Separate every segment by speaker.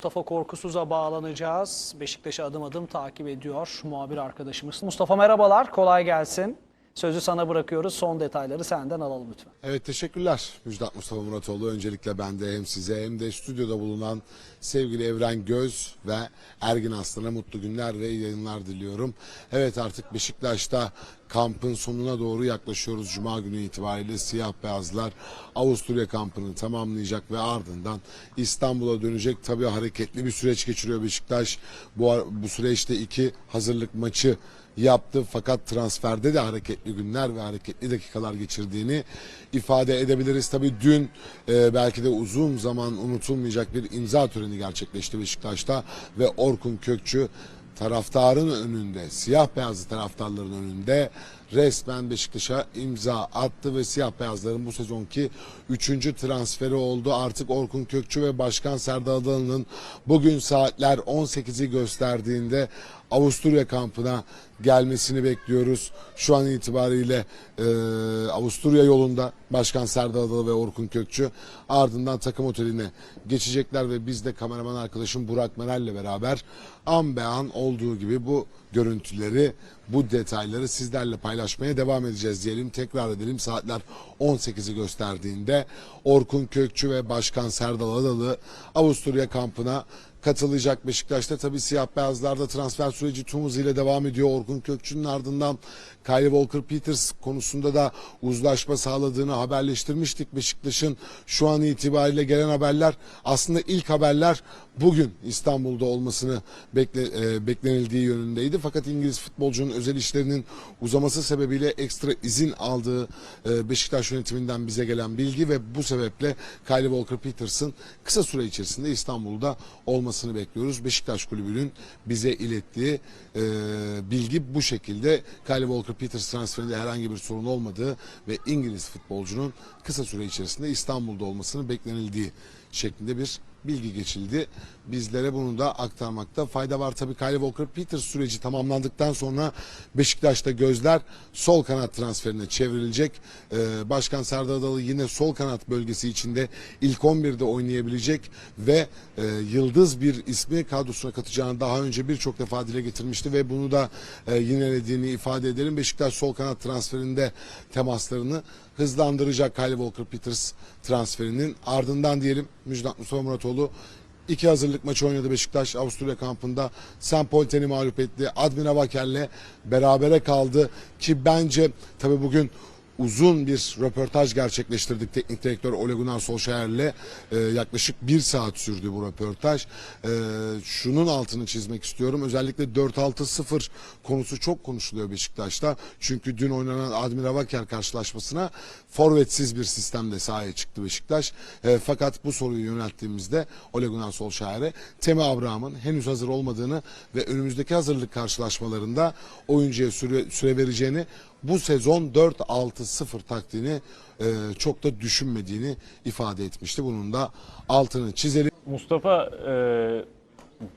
Speaker 1: Mustafa Korkusuz'a bağlanacağız. Beşiktaş'ı adım adım takip ediyor muhabir arkadaşımız. Mustafa merhabalar, kolay gelsin. Sözü sana bırakıyoruz. Son detayları senden alalım lütfen.
Speaker 2: Evet teşekkürler Müjdat Mustafa Muratoğlu. Öncelikle ben de hem size hem de stüdyoda bulunan sevgili Evren Göz ve Ergin Aslan'a mutlu günler ve yayınlar diliyorum. Evet artık Beşiktaş'ta kampın sonuna doğru yaklaşıyoruz. Cuma günü itibariyle siyah beyazlar Avusturya kampını tamamlayacak ve ardından İstanbul'a dönecek. Tabii hareketli bir süreç geçiriyor Beşiktaş. Bu, bu süreçte iki hazırlık maçı yaptı fakat transferde de hareketli günler ve hareketli dakikalar geçirdiğini ifade edebiliriz. Tabii dün e, belki de uzun zaman unutulmayacak bir imza töreni gerçekleşti Beşiktaş'ta ve Orkun Kökçü taraftarın önünde, siyah beyazlı taraftarların önünde resmen Beşiktaş'a imza attı ve siyah beyazların bu sezonki üçüncü transferi oldu. Artık Orkun Kökçü ve Başkan Serdar Adalı'nın bugün saatler 18'i gösterdiğinde Avusturya kampına gelmesini bekliyoruz. Şu an itibariyle e, Avusturya yolunda Başkan Serdar Adalı ve Orkun Kökçü ardından takım oteline geçecekler ve biz de kameraman arkadaşım Burak Meral'le beraber an be an olduğu gibi bu görüntüleri, bu detayları sizlerle paylaşmaya devam edeceğiz diyelim. Tekrar edelim saatler 18'i gösterdiğinde Orkun Kökçü ve Başkan Serdar Adalı Avusturya kampına katılacak Beşiktaş'ta tabii siyah beyazlarda transfer süreci tüm hızıyla devam ediyor. Orkun Kökçü'nün ardından Kyle Walker Peters konusunda da uzlaşma sağladığını haberleştirmiştik. Beşiktaş'ın şu an itibariyle gelen haberler aslında ilk haberler bugün İstanbul'da olmasını bekle, e, beklenildiği yönündeydi. Fakat İngiliz futbolcunun özel işlerinin uzaması sebebiyle ekstra izin aldığı e, Beşiktaş yönetiminden bize gelen bilgi ve bu sebeple Kyle Walker Peters'ın kısa süre içerisinde İstanbul'da olmasını bekliyoruz. Beşiktaş kulübünün bize ilettiği e, bilgi bu şekilde. Kyle Walker Peters transferinde herhangi bir sorun olmadığı ve İngiliz futbolcunun kısa süre içerisinde İstanbul'da olmasını beklenildiği şeklinde bir bilgi geçildi. Bizlere bunu da aktarmakta fayda var. Tabii Kyle Walker Peters süreci tamamlandıktan sonra Beşiktaş'ta gözler sol kanat transferine çevrilecek. Ee, Başkan Serdar Adalı yine sol kanat bölgesi içinde ilk 11'de oynayabilecek ve e, yıldız bir ismi kadrosuna katacağını daha önce birçok defa dile getirmişti ve bunu da e, yinelediğini ifade edelim. Beşiktaş sol kanat transferinde temaslarını hızlandıracak Kyle Walker Peters transferinin ardından diyelim Müjdat Mustafa Muratoğlu iki hazırlık maçı oynadı Beşiktaş Avusturya kampında. St. Polten'i mağlup etti. Admira Vaker'le berabere kaldı ki bence tabi bugün uzun bir röportaj gerçekleştirdik teknik direktör Ole Gunnar Solskjaer'le. Ee, yaklaşık bir saat sürdü bu röportaj. Ee, şunun altını çizmek istiyorum. Özellikle 4-6-0 konusu çok konuşuluyor Beşiktaş'ta. Çünkü dün oynanan Admira Vaker karşılaşmasına forvetsiz bir sistemde sahaya çıktı Beşiktaş. Ee, fakat bu soruyu yönelttiğimizde Ole Gunnar Solskjaer'e Temi Abraham'ın henüz hazır olmadığını ve önümüzdeki hazırlık karşılaşmalarında oyuncuya süre, süre vereceğini bu sezon 4-6-0 taktiğini e, çok da düşünmediğini ifade etmişti. Bunun da altını çizelim.
Speaker 3: Mustafa e,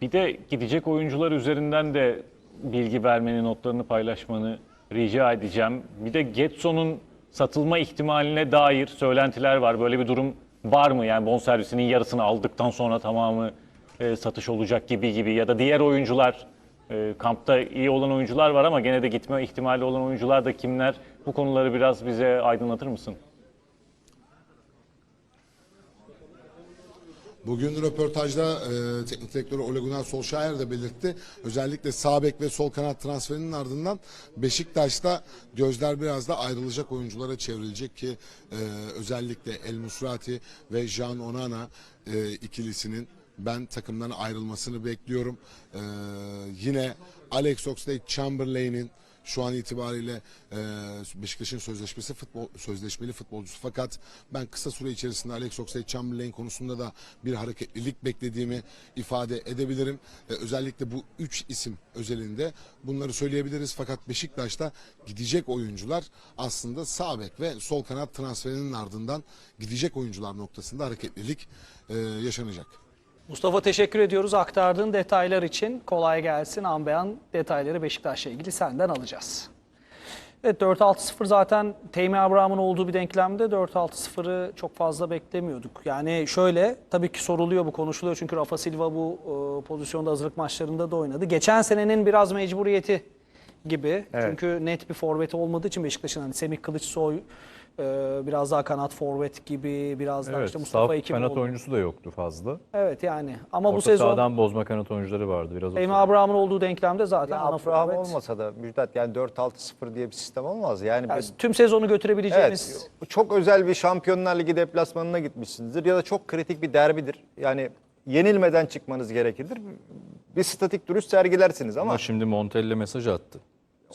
Speaker 3: bir de gidecek oyuncular üzerinden de bilgi vermeni, notlarını paylaşmanı rica edeceğim. Bir de Getson'un satılma ihtimaline dair söylentiler var. Böyle bir durum var mı? Yani bonservisinin yarısını aldıktan sonra tamamı e, satış olacak gibi gibi ya da diğer oyuncular e, kampta iyi olan oyuncular var ama gene de gitme ihtimali olan oyuncular da kimler? Bu konuları biraz bize aydınlatır mısın?
Speaker 2: Bugün röportajda e, teknik direktörü Ole Gunnar Solskjaer de belirtti. Özellikle sağ bek ve sol kanat transferinin ardından Beşiktaş'ta gözler biraz da ayrılacak oyunculara çevrilecek ki e, özellikle El Musrati ve Jean Onana e, ikilisinin ben takımdan ayrılmasını bekliyorum. E, yine Alex Oxlade-Chamberlain'in şu an itibariyle e, Beşiktaş'ın sözleşmesi futbol sözleşmeli futbolcusu fakat ben kısa süre içerisinde Alex Oxlade-Chamberlain konusunda da bir hareketlilik beklediğimi ifade edebilirim. E, özellikle bu üç isim özelinde bunları söyleyebiliriz fakat Beşiktaş'ta gidecek oyuncular aslında sağ bek ve sol kanat transferinin ardından gidecek oyuncular noktasında hareketlilik e, yaşanacak.
Speaker 1: Mustafa teşekkür ediyoruz aktardığın detaylar için. Kolay gelsin. An be an detayları Beşiktaş'la ilgili senden alacağız. Evet 4-6-0 zaten Temi Abraham'ın olduğu bir denklemde 4-6-0'ı çok fazla beklemiyorduk. Yani şöyle tabii ki soruluyor bu konuşuluyor çünkü Rafa Silva bu e, pozisyonda hazırlık maçlarında da oynadı. Geçen senenin biraz mecburiyeti gibi.
Speaker 4: Evet.
Speaker 1: Çünkü net bir forveti olmadığı için Beşiktaş'ın hani Semih Kılıçsoy e, biraz daha kanat forvet gibi biraz daha
Speaker 5: Evet,
Speaker 1: işte Mustafa Ekimoğlu.
Speaker 5: kanat oyuncusu da yoktu fazla.
Speaker 1: Evet yani ama bu
Speaker 5: Orta
Speaker 1: sezon
Speaker 5: sahadan bozma kanat oyuncuları vardı biraz. sene.
Speaker 1: Abraham'ın olduğu denklemde zaten
Speaker 4: Ya
Speaker 1: ana
Speaker 4: Abraham
Speaker 1: forvet.
Speaker 4: olmasa da Müjdat yani 4-6-0 diye bir sistem olmaz. Yani,
Speaker 1: Yani
Speaker 4: bir-
Speaker 1: tüm sezonu götürebileceğimiz
Speaker 4: evet, çok özel bir Şampiyonlar Ligi deplasmanına gitmişsinizdir ya da çok kritik bir derbidir. Yani yenilmeden çıkmanız gerekirdir. Bir statik duruş sergilersiniz ama
Speaker 5: Ama şimdi Montella mesaj attı.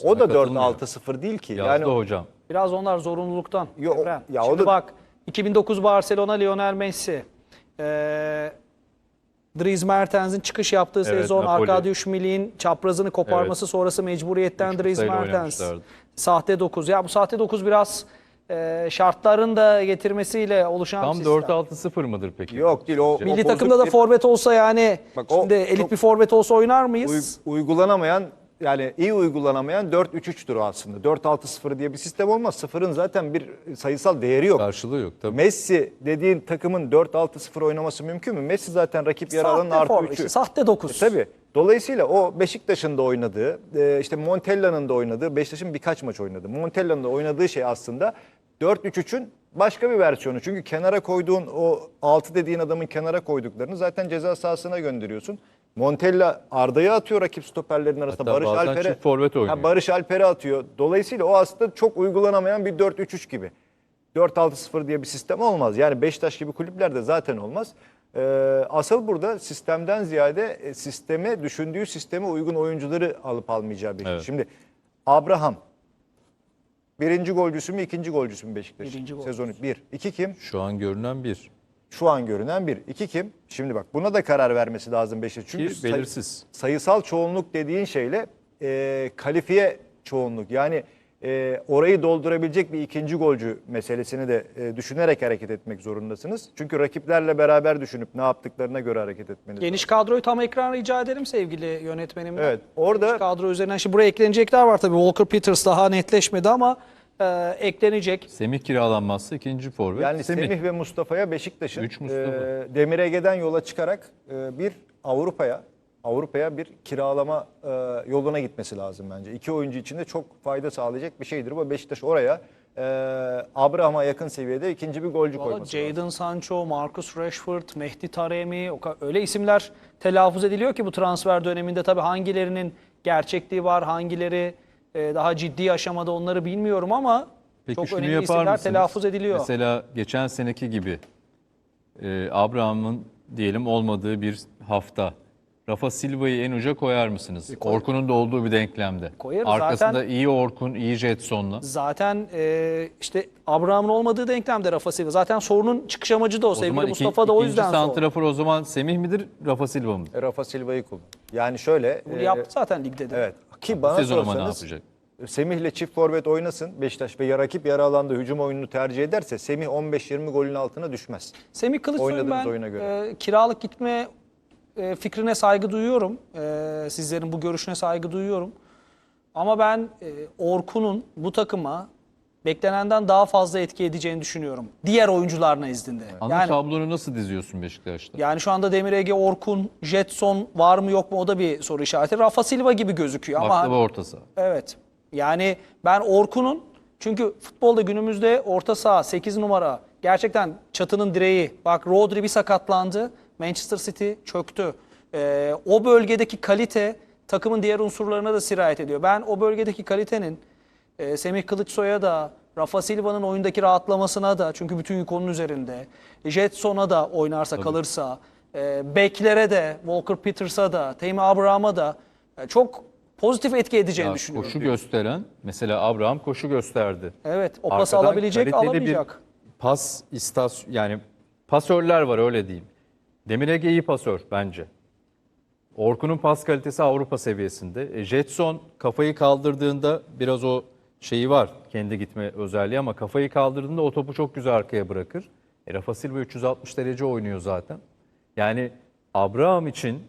Speaker 4: O da
Speaker 5: Sana katılmıyor.
Speaker 4: 4-6-0 değil ki.
Speaker 5: Yazdı
Speaker 4: yani
Speaker 5: hocam.
Speaker 1: Biraz onlar zorunluluktan.
Speaker 4: Yo, o- ya o
Speaker 1: Şimdi
Speaker 4: da-
Speaker 1: bak 2009 Barcelona Lionel Messi. Ee, Dries Mertens'in çıkış yaptığı
Speaker 5: Evet,
Speaker 1: sezon
Speaker 5: Napoli.
Speaker 1: Arkadiusz Milik'in çaprazını koparması sonrası mecburiyetten
Speaker 5: Üç
Speaker 1: Dries Mertens. Sahte 9. Ya bu sahte 9 biraz e, şartların da getirmesiyle oluşan
Speaker 5: Tam
Speaker 1: bir sistem.
Speaker 5: 4-6-0 mıdır peki?
Speaker 4: Yok değil o.
Speaker 1: Milli
Speaker 4: o
Speaker 1: takımda da
Speaker 4: bozuk
Speaker 1: forvet olsa yani
Speaker 4: Bak o
Speaker 1: şimdi elit bir forvet olsa oynar
Speaker 4: bir
Speaker 1: mıyız?
Speaker 4: uy- uygulanamayan yani iyi uygulanamayan 4-3-3'tür o aslında. 4-6-0 diye bir sistem olmaz. Sıfırın zaten bir sayısal değeri yok.
Speaker 5: Karşılığı yok tabii.
Speaker 4: Messi dediğin takımın 4-6-0 oynaması mümkün mü? Messi zaten rakip yer alanın artı
Speaker 1: forvet,
Speaker 4: 3'ü.
Speaker 1: işte sahte 9.
Speaker 4: Tabii. Dolayısıyla o Beşiktaş'ın da oynadığı, e, işte Montella'nın da oynadığı, Beşiktaş'ın birkaç maç oynadı. Montella'nın da oynadığı şey aslında 4-3-3'ün başka bir versiyonu. Çünkü kenara koyduğun o 6 dediğin adamın kenara koyduklarını zaten ceza sahasına gönderiyorsun. Montella Arda'yı atıyor rakip stoperlerin arasında.
Speaker 5: Hatta
Speaker 4: Barış
Speaker 5: bazen
Speaker 4: Alper'e
Speaker 5: çift forvet oynuyor.
Speaker 4: Ha, Barış Alper'e atıyor. Dolayısıyla o aslında çok uygulanamayan bir 4-3-3 gibi. 4-6-0 diye bir sistem olmaz. Yani Beşiktaş gibi kulüplerde zaten olmaz. Ee, asıl burada sistemden ziyade e, sisteme, düşündüğü sisteme uygun oyuncuları alıp almayacağı bir şey.
Speaker 5: Evet.
Speaker 4: Şimdi Abraham birinci golcüsü mü ikinci golcüsü mü Beşiktaş?
Speaker 1: Birinci golcüsü.
Speaker 4: Sezonu bir. İki kim?
Speaker 5: Şu an görünen bir.
Speaker 4: Şu an görünen bir. İki kim? Şimdi bak buna da karar vermesi lazım Beşiktaş.
Speaker 5: Ki
Speaker 4: Çünkü say-
Speaker 5: belirsiz.
Speaker 4: sayısal çoğunluk dediğin şeyle e, kalifiye çoğunluk yani e, orayı doldurabilecek bir ikinci golcü meselesini de e, düşünerek hareket etmek zorundasınız. Çünkü rakiplerle beraber düşünüp ne yaptıklarına göre hareket etmeniz
Speaker 1: Geniş kadroyu tam ekran rica ederim sevgili yönetmenimden.
Speaker 4: Evet, orada-
Speaker 1: Geniş kadro üzerinden şimdi buraya eklenecekler var tabii. Walker Peters daha netleşmedi ama e, eklenecek.
Speaker 5: Semih kiralanmazsa ikinci forvet.
Speaker 4: Yani Semih, ve Mustafa'ya Beşiktaş'ın
Speaker 5: Üç Mustafa.
Speaker 4: e, Demir Ege'den yola çıkarak e, bir Avrupa'ya Avrupa'ya bir kiralama e, yoluna gitmesi lazım bence. İki oyuncu için de çok fayda sağlayacak bir şeydir. Bu Beşiktaş oraya e, Abraham'a yakın seviyede ikinci bir golcü
Speaker 1: Valla
Speaker 4: koyması lazım.
Speaker 1: Jadon Sancho, Marcus Rashford, Mehdi Taremi o ka- öyle isimler telaffuz ediliyor ki bu transfer döneminde tabii hangilerinin gerçekliği var, hangileri e, daha ciddi aşamada onları bilmiyorum ama
Speaker 5: Peki
Speaker 1: çok
Speaker 5: şunu
Speaker 1: önemli
Speaker 5: yapar
Speaker 1: isimler
Speaker 5: mısınız?
Speaker 1: telaffuz ediliyor.
Speaker 5: Mesela geçen seneki gibi e, Abraham'ın diyelim olmadığı bir hafta Rafa Silva'yı en uca koyar mısınız? Orkun'un da olduğu bir denklemde.
Speaker 1: Koyarız.
Speaker 5: Arkasında
Speaker 1: Zaten-
Speaker 5: iyi Orkun, iyi Jetson'la.
Speaker 1: Zaten e, işte Abraham'ın olmadığı denklemde Rafa Silva. Zaten sorunun çıkış amacı da o.
Speaker 5: O
Speaker 1: Sevgili
Speaker 5: zaman iki,
Speaker 1: Mustafa da o
Speaker 5: ikinci
Speaker 1: yüzden sordu.
Speaker 5: santrafor o zaman Semih midir, Rafa Silva mıdır?
Speaker 4: E, Rafa Silva'yı kullan. Yani şöyle.
Speaker 1: Bunu
Speaker 4: e,
Speaker 1: yaptı zaten ligde de.
Speaker 4: Evet. Ki bana
Speaker 5: Sezon ama ne
Speaker 4: sorsanız
Speaker 5: yapacak?
Speaker 4: Semih'le çift forvet oynasın Beşiktaş ve ya rakip yarı alanda hücum oyununu tercih ederse Semih 15-20 golün altına düşmez.
Speaker 1: Semih Kılıçsoy'un
Speaker 4: Oynadığımız
Speaker 1: ben
Speaker 4: oyuna göre.
Speaker 1: e, kiralık gitme e, fikrine saygı duyuyorum. E, sizlerin bu görüşüne saygı duyuyorum. Ama ben e, Orkun'un bu takıma beklenenden daha fazla etki edeceğini düşünüyorum. Diğer oyuncular nezdinde.
Speaker 5: Ana
Speaker 1: Yani,
Speaker 5: tablonu nasıl diziyorsun Beşiktaş'ta?
Speaker 1: yani şu anda Demir Ege, Orkun, Jetson var mı yok mu o da bir soru işareti. Rafa Silva gibi gözüküyor ama
Speaker 5: Baklava orta saha.
Speaker 1: Evet. Yani ben Orkun'un çünkü futbolda günümüzde orta saha 8 numara gerçekten çatının direği. Bak Rodri bir sakatlandı. Manchester City çöktü. Ee, o bölgedeki kalite takımın diğer unsurlarına da sirayet ediyor. Ben o bölgedeki kalitenin e, Semih Kılıçsoy'a da Rafa Silva'nın oyundaki rahatlamasına da çünkü bütün yük onun üzerinde. Jetson'a da oynarsa kalırsa, e, Beklere de, Walker Peters'a da, Temi Abraham'a da e, çok pozitif etki edeceğini
Speaker 5: Ya
Speaker 1: düşünüyorum.
Speaker 5: koşu gösteren, mesela Abraham koşu gösterdi.
Speaker 1: Evet, o pası
Speaker 5: Arkadan
Speaker 1: alabilecek, alamayacak.
Speaker 5: Bir pas istasyon yani pasörler var öyle diyeyim. Demir Ege iyi pasör bence. Orkun'un pas kalitesi Avrupa seviyesinde. E, Jetson kafayı kaldırdığında biraz o şeyi var kendi gitme özelliği ama kafayı kaldırdığında o topu çok güzel arkaya bırakır. E, Rafa Silva 360 derece oynuyor zaten. Yani Abraham için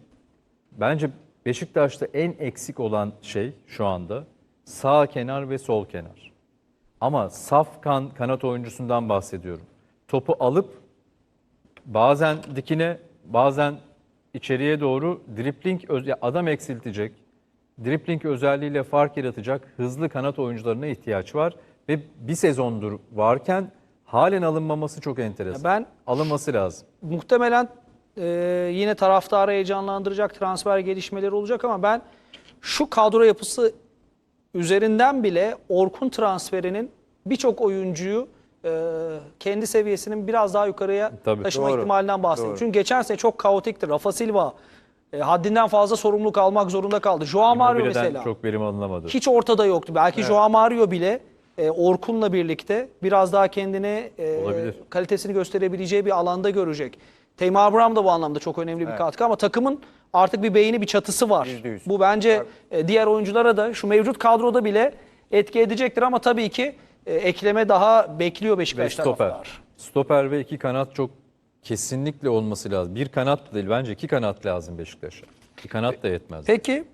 Speaker 5: bence Beşiktaş'ta en eksik olan şey şu anda sağ kenar ve sol kenar. Ama saf kan, kanat oyuncusundan bahsediyorum. Topu alıp bazen dikine, bazen içeriye doğru dripling adam eksiltecek, dripling özelliğiyle fark yaratacak hızlı kanat oyuncularına ihtiyaç var ve bir sezondur varken halen alınmaması çok enteresan.
Speaker 1: Ben-
Speaker 5: alınması lazım.
Speaker 1: muhtemelen e, yine taraftarı heyecanlandıracak transfer gelişmeleri olacak ama ben şu kadro yapısı üzerinden bile Orkun transferinin birçok oyuncuyu e, kendi seviyesinin biraz daha yukarıya
Speaker 5: Tabii.
Speaker 1: taşıma
Speaker 4: Doğru.
Speaker 1: ihtimalinden bahsediyorum. Çünkü geçen sene çok kaotikti. Rafa Silva e, haddinden fazla sorumluluk almak zorunda kaldı. Joao Mario
Speaker 5: Immobile'den
Speaker 1: mesela
Speaker 5: çok verim alınamadı.
Speaker 1: hiç ortada yoktu. Belki Joao Mario bile e, Orkun'la birlikte biraz daha kendine e,
Speaker 5: Olabilir.
Speaker 1: kalitesini gösterebileceği bir alanda görecek. Teymi Abraham da bu anlamda çok önemli bir katkı ama takımın artık bir beyni bir çatısı var.
Speaker 4: Yüzde yüz.
Speaker 1: Bu bence e, diğer oyunculara da şu mevcut kadroda bile etki edecektir ama tabii ki e, ekleme daha bekliyor
Speaker 5: Ve
Speaker 1: Beşiktaş
Speaker 5: stoper.
Speaker 1: taraftarı.
Speaker 5: Stoper ve iki kanat çok kesinlikle olması lazım. Bir kanat da değil bence iki kanat lazım Beşiktaş'a. Bir kanat da yetmez.
Speaker 1: Peki